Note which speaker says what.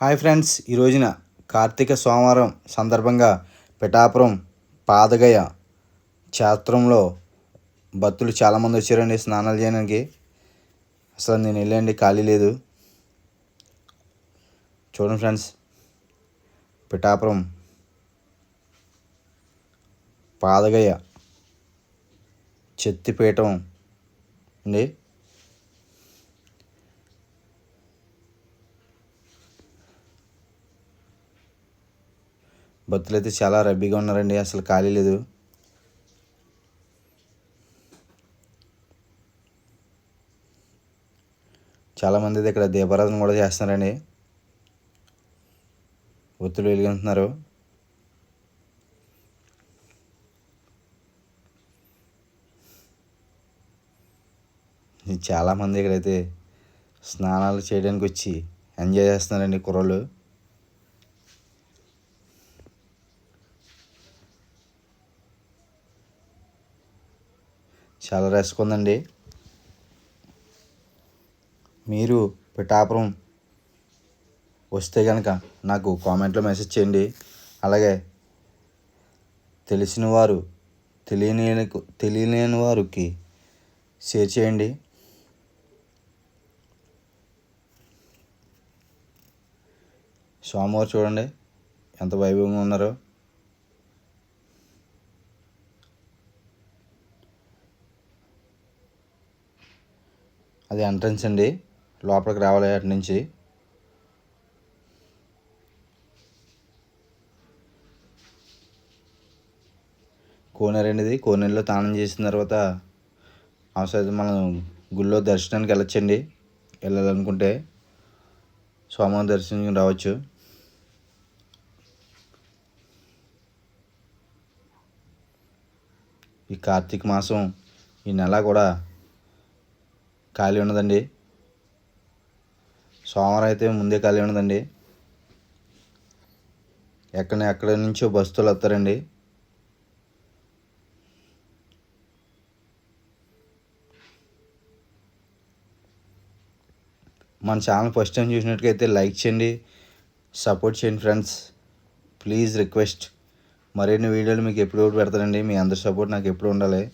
Speaker 1: Hi friends ఈ రోజున కార్తీక సోమవారం సందర్భంగా పిఠాపురం పాదగయ క్షేత్రంలో భక్తులు చాలామంది వచ్చారండి స్నానాలు చేయడానికి. అసలు నేను వెళ్ళండి ఖాళీ లేదు. చూడండి ఫ్రెండ్స్ పిఠాపురం పాదగయ చెత్తిపీఠం అండి. భక్తులు అయితే చాలా రద్దీగా ఉన్నారండి అసలు ఖాళీ లేదు. చాలామంది అయితే ఇక్కడ దీపారాధన కూడా చేస్తున్నారండి. ఒత్తులు వెలిగింటున్నారు చాలామంది ఇక్కడైతే స్నానాలు చేయడానికి వచ్చి ఎంజాయ్ చేస్తున్నారండి కుర్రోళ్ళు. చాలా రిస్క్ ఉందండి. మీరు పిఠాపురం వస్తే కనుక నాకు కామెంట్లో మెసేజ్ చేయండి. అలాగే తెలిసిన వారు తెలియని తెలియలేని వారికి షేర్ చేయండి. సోమవారం చూడండి ఎంత వైభవంగా ఉన్నారో. అది ఎంట్రన్స్ అండి. లోపలికి రావాలి అటు నుంచి. కోనేరు అనేది కోనేరులో స్నానం చేసిన తర్వాత అవసరం మనం గుళ్ళో దర్శనానికి వెళ్ళొచ్చండి. వెళ్ళాలనుకుంటే సోమవారం దర్శనం రావచ్చు. ఈ కార్తీక మాసం ఈ నెల కూడా ఖాళీ ఉన్నదండి. సోమవారం అయితే ముందే ఖాళీ ఉన్నదండి. ఎక్కడ ఎక్కడ నుంచో బస్సులు వస్తారండి. మన ఛానల్ ఫస్ట్ టైం చూసినట్టుకైతే లైక్ చేయండి సపోర్ట్ చేయండి ఫ్రెండ్స్. Please request. మరిన్ని వీడియోలు మీకు ఎప్పుడు పెడతానండి. మీ అందరి సపోర్ట్ నాకు ఎప్పుడు ఉండాలి.